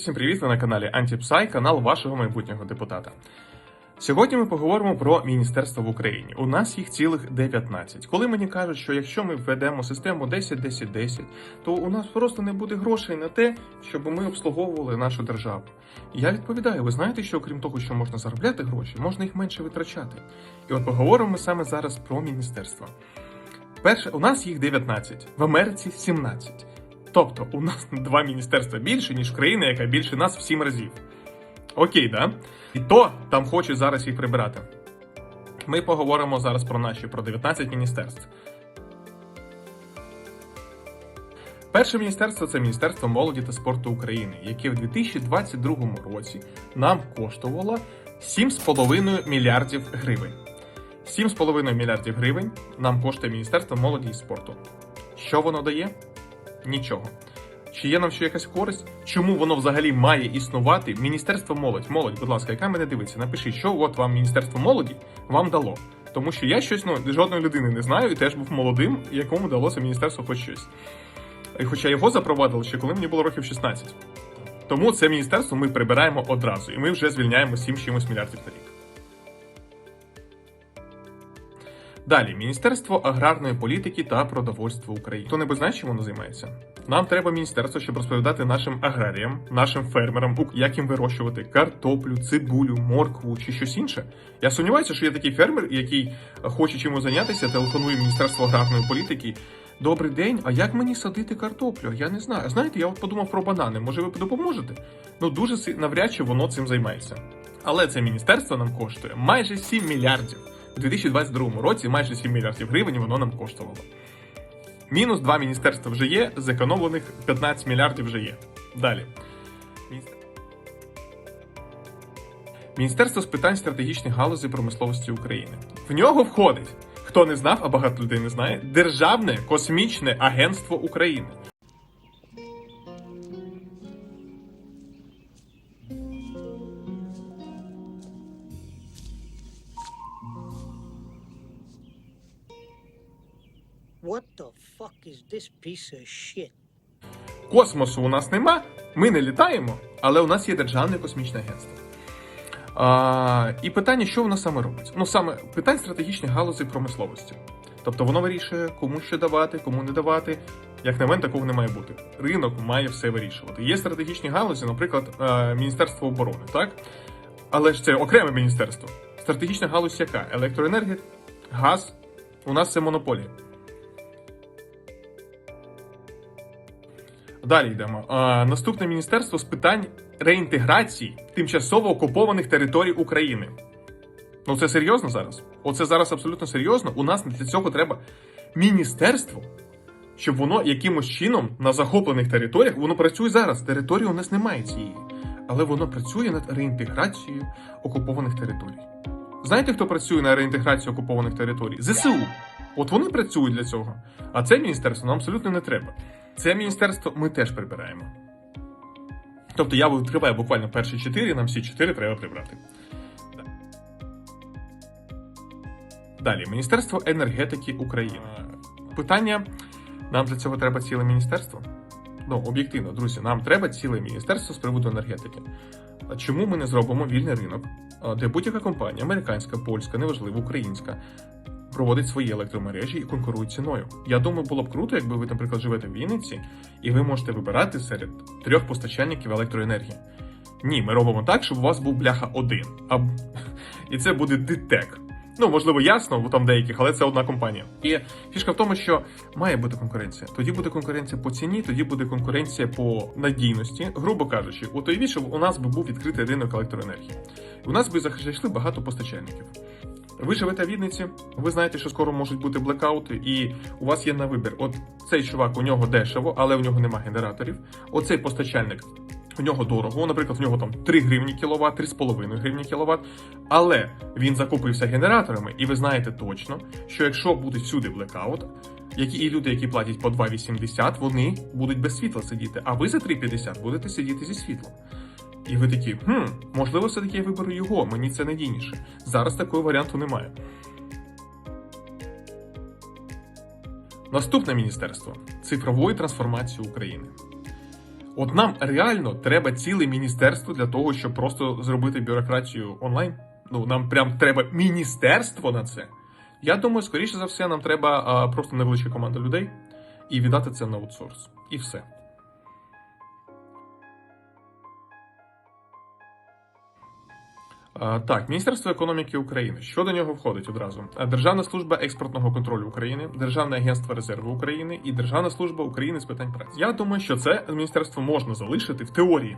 всім привіт! Ви на каналі Антіпсай, канал вашого майбутнього депутата. Сьогодні ми поговоримо про міністерство в Україні. У нас їх цілих 19. Коли мені кажуть, що якщо ми введемо систему 10-10-10, то у нас просто не буде грошей на те, щоб ми обслуговували нашу державу. Я відповідаю: ви знаєте, що окрім того, що можна заробляти гроші, можна їх менше витрачати. І от поговоримо ми саме зараз про міністерства. Перше, у нас їх 19, в Америці 17. Тобто у нас два міністерства більше, ніж країна, яка більше нас в сім разів. Окей, да? І то там хочуть зараз їх прибирати. Ми поговоримо зараз про наші, про 19 міністерств. Перше міністерство це Міністерство молоді та спорту України, яке в 2022 році нам коштувало 7,5 мільярдів гривень. 7,5 мільярдів гривень нам коштує Міністерство молоді і спорту. Що воно дає? Нічого. Чи є нам ще якась користь? Чому воно взагалі має існувати? Міністерство молодь, молодь, будь ласка, яка мене дивиться, напишіть, що от вам Міністерство молоді вам дало. Тому що я щось ну, жодної людини не знаю і теж був молодим, якому далося міністерство хоч щось. І Хоча його запровадили ще коли мені було років 16. Тому це міністерство ми прибираємо одразу, і ми вже звільняємо 7 чимось мільярдів на рік. Далі, Міністерство аграрної політики та продовольства України. Хто не знає, чим воно займається? Нам треба міністерство, щоб розповідати нашим аграріям, нашим фермерам, як їм вирощувати картоплю, цибулю, моркву чи щось інше. Я сумніваюся, що є такий фермер, який хоче чимось зайнятися, телефонує Міністерство аграрної політики. Добрий день, а як мені садити картоплю? Я не знаю. Знаєте, я от подумав про банани. Може, ви допоможете? Ну дуже навряд чи воно цим займається. Але це міністерство нам коштує майже 7 мільярдів. У 2022 році майже 7 мільярдів гривень воно нам коштувало. Мінус 2 міністерства вже є, зекономлених 15 мільярдів вже є. Далі. Міністерство з питань стратегічних галузей промисловості України. В нього входить, хто не знав, а багато людей не знає, Державне космічне агентство України. What the fuck is this piece of shit? Космосу у нас нема, ми не літаємо, але у нас є Державне космічне агентство. А, і питання, що воно саме робить? Ну, саме питань стратегічних галузей промисловості. Тобто воно вирішує, кому що давати, кому не давати. Як на мене, такого не має бути. Ринок має все вирішувати. Є стратегічні галузі, наприклад, е, Міністерство оборони, так? Але ж це окреме міністерство. Стратегічна галузь яка? Електроенергія, газ. У нас це монополія. Далі йдемо. А, наступне міністерство з питань реінтеграції тимчасово окупованих територій України. Ну це серйозно зараз? Оце зараз абсолютно серйозно. У нас для цього треба міністерство, щоб воно якимось чином на захоплених територіях воно працює зараз. Території у нас немає цієї, але воно працює над реінтеграцією окупованих територій. Знаєте, хто працює на реінтеграцію окупованих територій? ЗСУ. От вони працюють для цього. А це міністерство нам абсолютно не треба. Це міністерство ми теж прибираємо. Тобто я відкриваю буквально перші чотири, нам всі чотири треба прибрати. Далі, Міністерство енергетики України. Питання: нам для цього треба ціле міністерство? Ну, об'єктивно, друзі, нам треба ціле міністерство з приводу енергетики. Чому ми не зробимо вільний ринок, де будь-яка компанія, американська, польська, неважливо, українська, проводить свої електромережі і конкурує ціною. Я думаю, було б круто, якби ви, наприклад, живете в Вінниці, і ви можете вибирати серед трьох постачальників електроенергії. Ні, ми робимо так, щоб у вас був бляха один. А... І це буде ДТЕК. Ну, можливо, ясно, бо там деяких, але це одна компанія. І фішка в тому, що має бути конкуренція. Тоді буде конкуренція по ціні, тоді буде конкуренція по надійності. Грубо кажучи, у той що у нас би був відкритий ринок електроенергії. У нас би зайшли багато постачальників. Ви живете в Вінниці, ви знаєте, що скоро можуть бути блекаути, і у вас є на вибір. От цей чувак, у нього дешево, але у нього нема генераторів. Оцей постачальник. У нього дорого, наприклад, в нього там 3 гривні кіловат, 3,5 гривні кіловат. Але він закупився генераторами, і ви знаєте точно, що якщо буде всюди блекаут, які і люди, які платять по 2,80, вони будуть без світла сидіти, а ви за 3,50 будете сидіти зі світлом. І ви такі, хм, можливо, все-таки я виберу його, мені це надійніше. Зараз такого варіанту немає. Наступне міністерство цифрової трансформації України. От нам реально треба ціле міністерство для того, щоб просто зробити бюрократію онлайн. Ну, нам прям треба міністерство на це. Я думаю, скоріше за все, нам треба а, просто невеличка команда людей і віддати це на аутсорс. І все. Так, Міністерство економіки України. Що до нього входить одразу? Державна служба експортного контролю України, Державне агентство резерву України і Державна служба України з питань праці. Я думаю, що це міністерство можна залишити в теорії,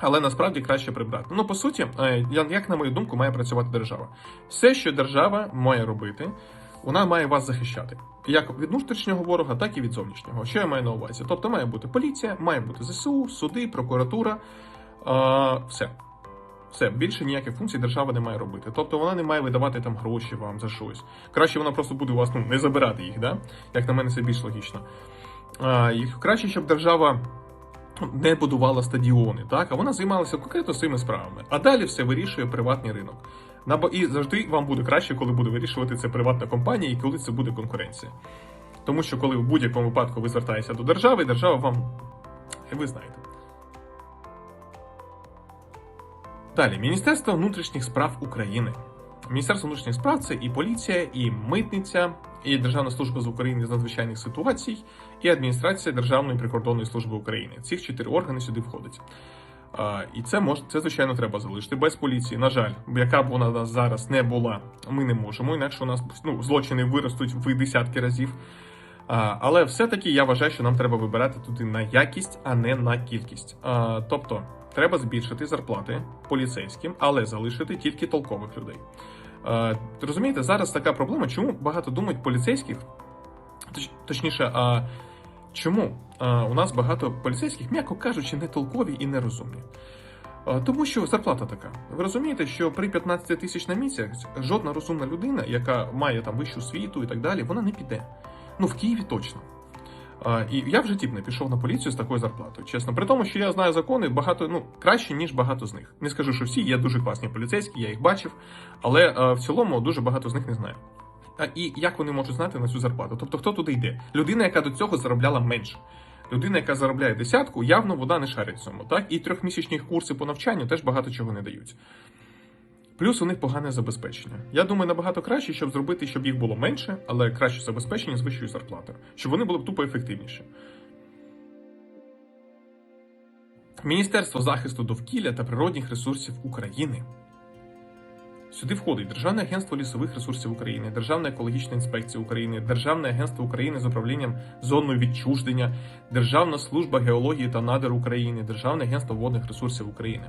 але насправді краще прибрати. Ну, по суті, е, як на мою думку, має працювати держава. Все, що держава має робити, вона має вас захищати. Як від внутрішнього ворога, так і від зовнішнього. Що я маю на увазі? Тобто має бути поліція, має бути ЗСУ, суди, прокуратура. Все. Все, більше ніяких функцій держава не має робити. Тобто вона не має видавати там гроші вам за щось. Краще вона просто буде у вас ну, не забирати їх, да? як на мене, це більш логічно. А, і краще, щоб держава не будувала стадіони, так? а вона займалася конкретно своїми справами. А далі все вирішує приватний ринок. І завжди вам буде краще, коли буде вирішувати це приватна компанія і коли це буде конкуренція. Тому що коли в будь-якому випадку ви звертаєтеся до держави, держава вам. Ви знаєте. Далі, Міністерство внутрішніх справ України. Міністерство внутрішніх справ це і поліція, і митниця, і Державна служба з України з надзвичайних ситуацій, і адміністрація Державної прикордонної служби України. Цих чотири органи сюди входять. І це мож, це звичайно треба залишити без поліції. На жаль, яка б вона нас зараз не була, ми не можемо. Інакше у нас ну, злочини виростуть в десятки разів. Але все-таки я вважаю, що нам треба вибирати туди на якість, а не на кількість. Тобто, треба збільшити зарплати поліцейським, але залишити тільки толкових людей. А, розумієте, зараз така проблема, чому багато думають поліцейських, точ, точніше, а чому у нас багато поліцейських, м'яко кажучи, не толкові і нерозумні. А, Тому що зарплата така. Ви розумієте, що при 15 тисяч на місяць жодна розумна людина, яка має там вищу освіту і так далі, вона не піде. Ну, в Києві точно. І я в житті б не пішов на поліцію з такою зарплатою, чесно. При тому, що я знаю закони багато, ну, краще, ніж багато з них. Не скажу, що всі, є дуже класні поліцейські, я їх бачив, але в цілому дуже багато з них не знаю. І як вони можуть знати на цю зарплату? Тобто, хто туди йде? Людина, яка до цього заробляла менше. Людина, яка заробляє десятку, явно вода не шарить цьому. Так? І трьохмісячні курси по навчанню теж багато чого не дають. Плюс у них погане забезпечення. Я думаю, набагато краще, щоб зробити, щоб їх було менше, але краще забезпечення з вищою зарплатою, щоб вони були б тупо ефективніші. Міністерство захисту довкілля та природних ресурсів України. Сюди входить Державне агентство лісових ресурсів України, Державна екологічна інспекція України, Державне агентство України з управлінням зоною відчуждення, Державна служба геології та надр України, Державне агентство водних ресурсів України.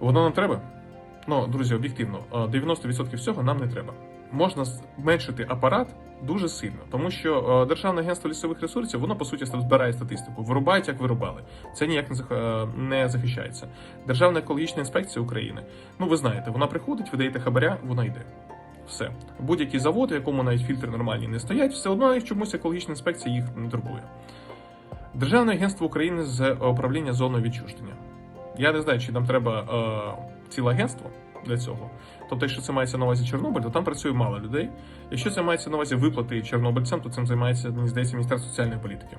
Воно нам треба? Ну, друзі, об'єктивно, е, 90% всього нам не треба. Можна зменшити апарат дуже сильно, тому що е, Державне агентство лісових ресурсів воно по суті збирає статистику, вирубають як вирубали. Це ніяк не е, захищається. Державна екологічна інспекція України. Ну ви знаєте, вона приходить, ви даєте хабаря, вона йде. Все. Будь-який завод, в якому навіть фільтри нормальні не стоять, все одно їх чомусь екологічна інспекція їх не турбує. Державне агентство України з управління зоною відчуждення. Я не знаю, чи нам треба е, ціле агентство для цього. Тобто, якщо це мається на увазі Чорнобиль, то там працює мало людей. Якщо це мається на увазі виплати чорнобильцям, то цим займається, мені здається, Міністерство соціальної політики.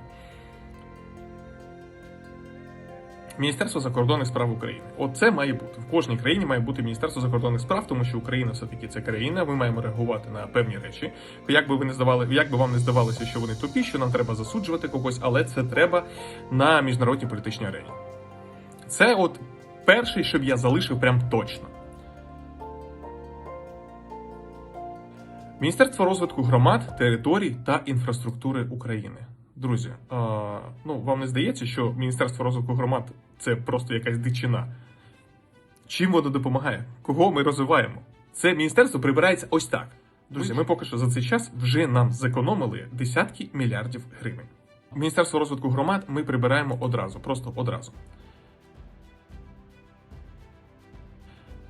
Міністерство закордонних справ України. Оце має бути. В кожній країні має бути Міністерство закордонних справ, тому що Україна все-таки це країна. Ми маємо реагувати на певні речі. Як би ви не здавали, як би вам не здавалося, що вони тупі, що нам треба засуджувати когось, але це треба на міжнародній політичній арені. Це от перший, щоб я залишив прям точно. Міністерство розвитку громад, територій та інфраструктури України. Друзі, а, ну вам не здається, що Міністерство розвитку громад це просто якась дичина? Чим воно допомагає? Кого ми розвиваємо? Це міністерство прибирається ось так. Друзі, ми поки що за цей час вже нам зекономили десятки мільярдів гривень. Міністерство розвитку громад ми прибираємо одразу, просто одразу.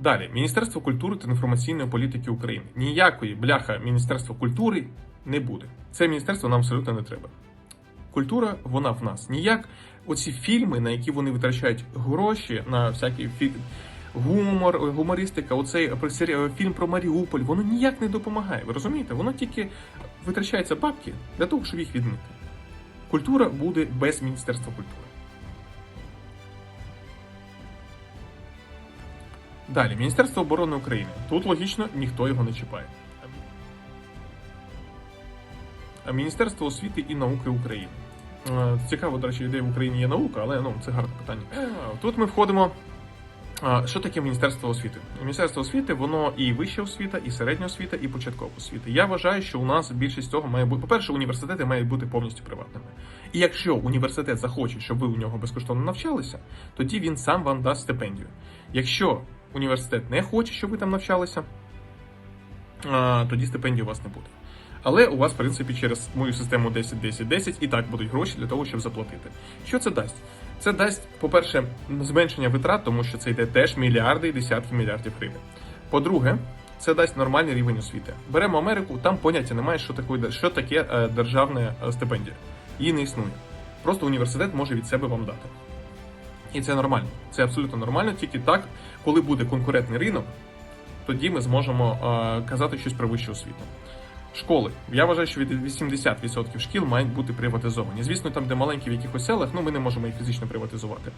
Далі, Міністерство культури та інформаційної політики України. Ніякої бляха Міністерства культури не буде. Це міністерство нам абсолютно не треба. Культура, вона в нас. Ніяк оці фільми, на які вони витрачають гроші, на всякі фі... гумор, гумористика, оцей фільм про Маріуполь, воно ніяк не допомагає. Ви розумієте? Воно тільки витрачаються бабки для того, щоб їх відмити. Культура буде без Міністерства культури. Далі, Міністерство оборони України. Тут логічно ніхто його не чіпає. Міністерство освіти і науки України. Е, Цікаво, до речі, де в Україні є наука, але ну, це гарне питання. Е, Тут ми входимо. Що таке Міністерство освіти? Міністерство освіти, воно і вища освіта, і середня освіта, і початкова освіта. Я вважаю, що у нас більшість цього має бути. По-перше, університети мають бути повністю приватними. І якщо університет захоче, щоб ви у нього безкоштовно навчалися, тоді він сам вам дасть стипендію. Якщо університет не хоче, щоб ви там навчалися, тоді стипендії у вас не буде. Але у вас, в принципі, через мою систему 10-10-10 і так будуть гроші для того, щоб заплатити. Що це дасть? Це дасть, по-перше, зменшення витрат, тому що це йде теж мільярди і десятки мільярдів гривень. По-друге, це дасть нормальний рівень освіти. Беремо Америку, там поняття немає, що таке, що таке е, державна е, стипендія. Її не існує. Просто університет може від себе вам дати. І це нормально. Це абсолютно нормально, тільки так, коли буде конкурентний ринок, тоді ми зможемо е, казати щось про вищу освіту. Школи. Я вважаю, що від 80% шкіл мають бути приватизовані. Звісно, там, де маленькі в якихось селах, ну ми не можемо їх фізично приватизувати.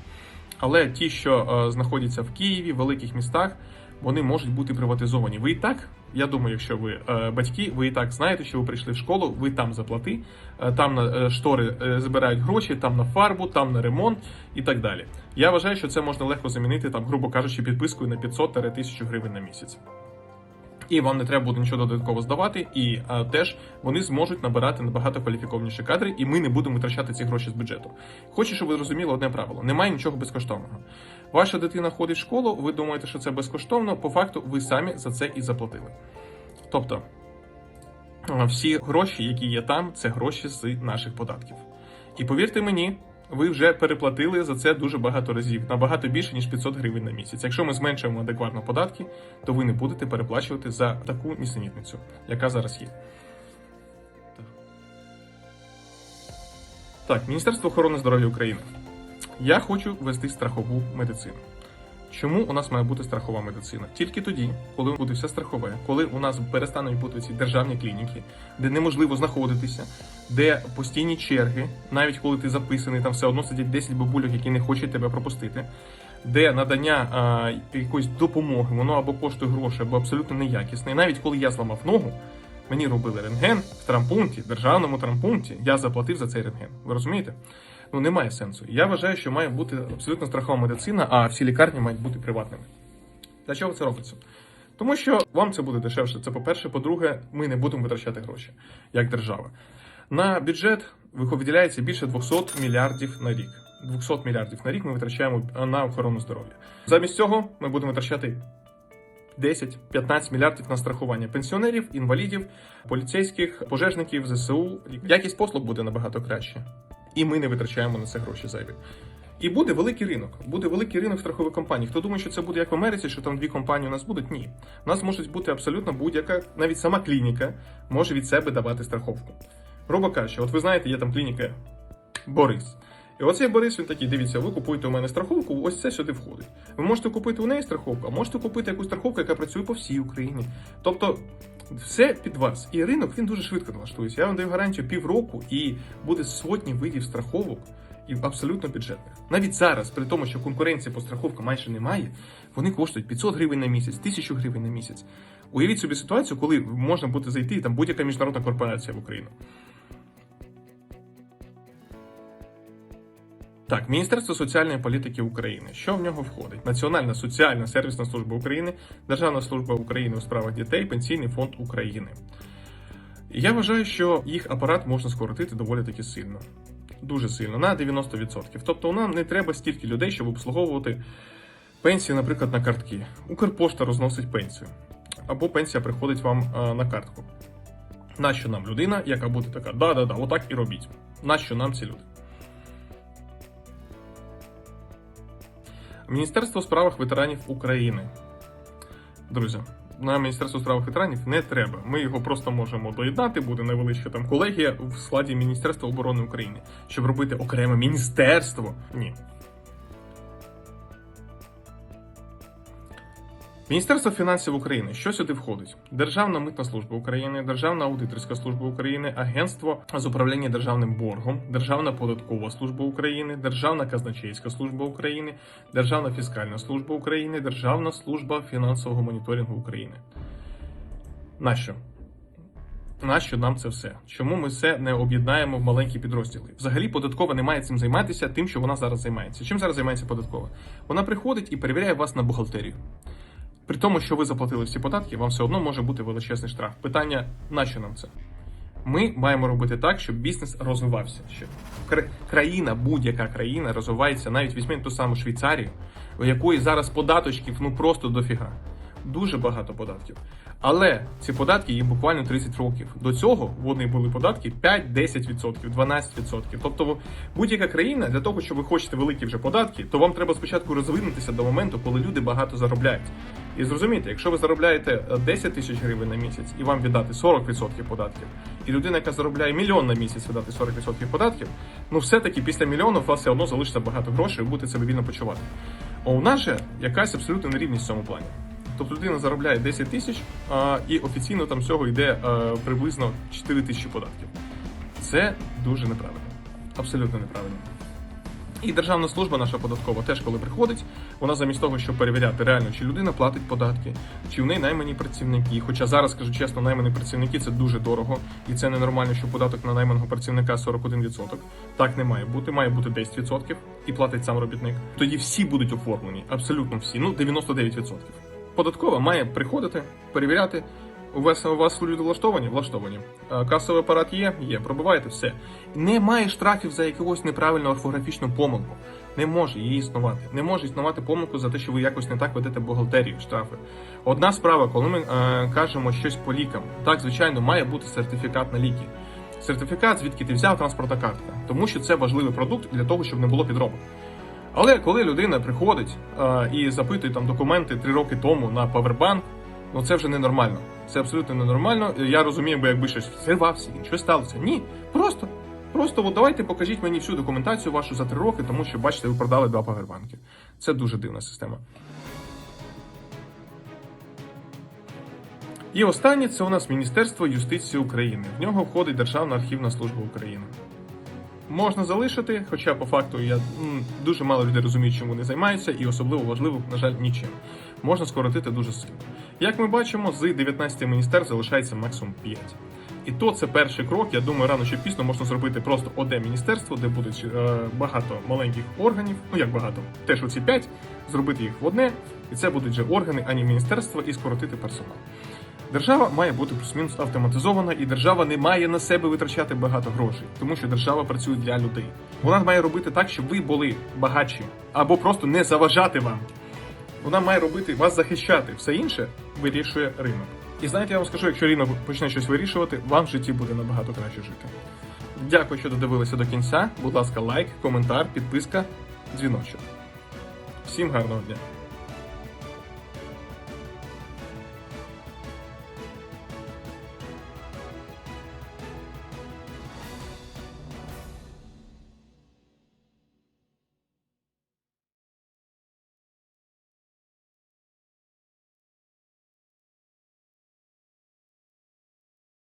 Але ті, що е, знаходяться в Києві, в великих містах, вони можуть бути приватизовані. Ви і так, я думаю, якщо ви е, батьки, ви і так знаєте, що ви прийшли в школу, ви там заплати, е, там на е, штори збирають гроші, там на фарбу, там на ремонт і так далі. Я вважаю, що це можна легко замінити, там, грубо кажучи, підпискою на 500-1000 гривень на місяць. І вам не треба буде нічого додатково здавати, і а, теж вони зможуть набирати набагато кваліфікованіші кадри, і ми не будемо витрачати ці гроші з бюджету. Хочу, щоб ви зрозуміли одне правило: немає нічого безкоштовного. Ваша дитина ходить в школу, ви думаєте, що це безкоштовно. По факту, ви самі за це і заплатили. Тобто, всі гроші, які є там, це гроші з наших податків. І повірте мені, ви вже переплатили за це дуже багато разів, набагато більше ніж 500 гривень на місяць. Якщо ми зменшуємо адекватно податки, то ви не будете переплачувати за таку нісенітницю, яка зараз є. Так, Міністерство охорони здоров'я України. Я хочу ввести страхову медицину. Чому у нас має бути страхова медицина? Тільки тоді, коли буде все страхове, коли у нас перестануть бути ці державні клініки, де неможливо знаходитися, де постійні черги, навіть коли ти записаний, там все одно сидять 10 бабульок, які не хочуть тебе пропустити, де надання а, якоїсь допомоги, воно або коштує гроші, або абсолютно неякісне. І навіть коли я зламав ногу, мені робили рентген в травмпункті, державному травмпункті, я заплатив за цей рентген. Ви розумієте? Ну немає сенсу. Я вважаю, що має бути абсолютно страхова медицина, а всі лікарні мають бути приватними. Для чого це робиться? Тому що вам це буде дешевше. Це по-перше. По-друге, ми не будемо витрачати гроші як держава. На бюджет виділяється більше 200 мільярдів на рік. 200 мільярдів на рік ми витрачаємо на охорону здоров'я. Замість цього ми будемо витрачати 10-15 мільярдів на страхування пенсіонерів, інвалідів, поліцейських, пожежників, ЗСУ. Якість послуг буде набагато краще. І ми не витрачаємо на це гроші зайві. І буде великий ринок. Буде великий ринок страхових компаній. Хто думає, що це буде як в Америці, що там дві компанії у нас будуть? Ні. У нас може бути абсолютно будь-яка, навіть сама клініка може від себе давати страховку. Грубо кажучи, от ви знаєте, є там клініка Борис. І оцей Борис він такий, дивіться, ви купуєте у мене страховку, ось це сюди входить. Ви можете купити у неї страховку, а можете купити якусь страховку, яка працює по всій Україні. Тобто все під вас. І ринок він дуже швидко налаштується. Я вам даю гарантію півроку, і буде сотні видів страховок і абсолютно бюджетних. Навіть зараз, при тому, що конкуренції по страховкам майже немає, вони коштують 500 гривень на місяць, 1000 гривень на місяць. Уявіть собі ситуацію, коли можна буде зайти там будь-яка міжнародна корпорація в Україну. Так, Міністерство соціальної політики України. Що в нього входить? Національна соціальна сервісна служба України, Державна служба України у справах дітей, Пенсійний фонд України. Я вважаю, що їх апарат можна скоротити доволі таки сильно. Дуже сильно, на 90%. Тобто нам не треба стільки людей, щоб обслуговувати пенсії, наприклад, на картки. Укрпошта розносить пенсію. Або пенсія приходить вам е, на картку. Нащо нам людина, яка буде така, да-да-да, отак і робіть. Нащо нам ці люди? Міністерство у справах ветеранів України. Друзі, на Міністерство у справах ветеранів не треба. Ми його просто можемо доєднати, буде невеличка там колегія в складі Міністерства оборони України, щоб робити окреме міністерство. Ні. Міністерство фінансів України, що сюди входить? Державна митна служба України, Державна аудиторська служба України, Агентство з управління державним боргом, Державна податкова служба України, Державна казначейська служба України, Державна фіскальна служба України, Державна служба фінансового моніторингу України. Нащо? Нащо нам це все? Чому ми все не об'єднаємо в маленькі підрозділи? Взагалі, податкова не має цим займатися тим, що вона зараз займається. Чим зараз займається податкова? Вона приходить і перевіряє вас на бухгалтерію. При тому, що ви заплатили всі податки, вам все одно може бути величезний штраф. Питання, нащо нам це? Ми маємо робити так, щоб бізнес розвивався. Що країна, будь-яка країна розвивається, навіть візьмемо ту саму Швейцарію, у якої зараз податочків ну просто дофіга. Дуже багато податків. Але ці податки їм буквально 30 років. До цього вони були податки 5-10%, 12%. Тобто будь-яка країна для того, щоб ви хочете великі вже податки, то вам треба спочатку розвинутися до моменту, коли люди багато заробляють. І зрозумійте, якщо ви заробляєте е, 10 тисяч гривень на місяць і вам віддати 40% податків, і людина, яка заробляє мільйон на місяць, віддати 40% податків, ну все-таки після мільйону у вас все одно залишиться багато грошей, ви будете себе вільно почувати. А у нас же якась абсолютна нерівність в цьому плані. Тобто людина заробляє 10 тисяч, і офіційно там всього йде а, приблизно 4 тисячі податків. Це дуже неправильно. Абсолютно неправильно. І державна служба наша податкова теж, коли приходить, вона замість того, щоб перевіряти реально, чи людина платить податки, чи в неї наймані працівники. Хоча зараз скажу чесно, наймані працівники це дуже дорого, і це ненормально, що податок на найманого працівника 41%. Так не має бути, має бути 10% і платить сам робітник. Тоді всі будуть оформлені, абсолютно всі, ну 99%. Податкова має приходити, перевіряти. У вас у вас люди влаштовані? Влаштовані. Е, Касовий апарат є? Є. Пробиваєте все. Немає штрафів за якусь неправильну орфографічну помилку. Не може її існувати. Не може існувати помилку за те, що ви якось не так ведете бухгалтерію, штрафи. Одна справа, коли ми е, кажемо щось по лікам, так звичайно має бути сертифікат на ліки. Сертифікат, звідки ти взяв транспортна картка, тому що це важливий продукт для того, щоб не було підробок. Але коли людина приходить е, і запитує там документи три роки тому на павербанк, ну це вже ненормально. Це абсолютно ненормально. Я розумію, бо якби щось зривався, щось сталося. Ні, просто. Просто от давайте покажіть мені всю документацію вашу за три роки, тому що бачите, ви продали два павербанки. Це дуже дивна система. І останнє це у нас Міністерство юстиції України. В нього входить Державна архівна служба України. Можна залишити, хоча по факту я м, дуже мало людей розумію, чим вони займаються, і особливо важливо, на жаль, нічим. Можна скоротити дуже сильно. Як ми бачимо, з 19 міністерств залишається максимум 5. І то це перший крок. Я думаю, рано чи пізно можна зробити просто одне міністерство, де буде е, багато маленьких органів. Ну як багато, теж оці 5, зробити їх в одне, і це будуть вже органи, а не міністерства, і скоротити персонал. Держава має бути плюс-мінус автоматизована, і держава не має на себе витрачати багато грошей, тому що держава працює для людей. Вона має робити так, щоб ви були багатші або просто не заважати вам. Вона має робити вас захищати. Все інше вирішує ринок. І знаєте, я вам скажу, якщо ринок почне щось вирішувати, вам в житті буде набагато краще жити. Дякую, що додивилися до кінця. Будь ласка, лайк, коментар, підписка, дзвіночок. Всім гарного дня!